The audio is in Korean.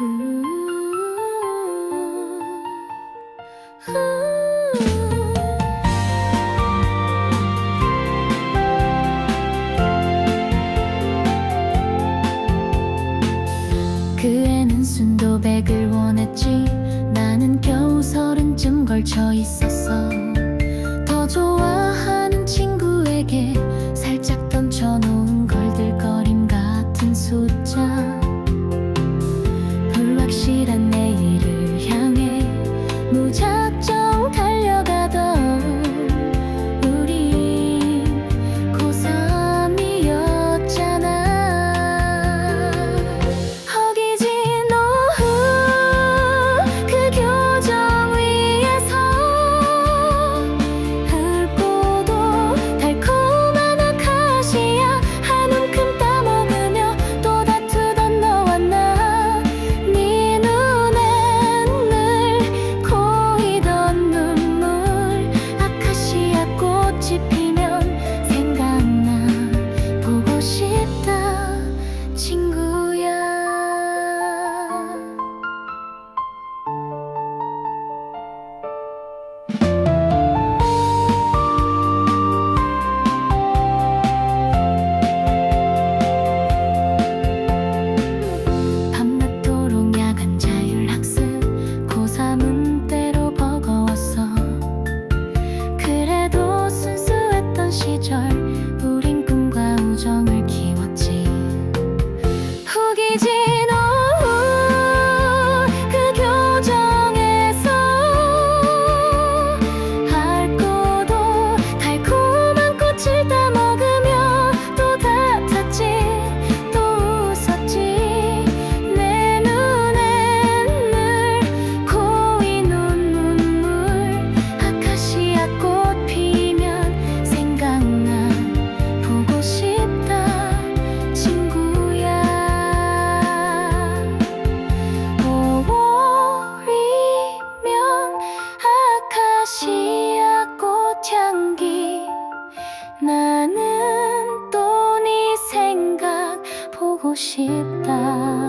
음. 그애는 순도백을 원했지. 나는 겨우 서른쯤 걸쳐 있어. 찾아 보고 싶다.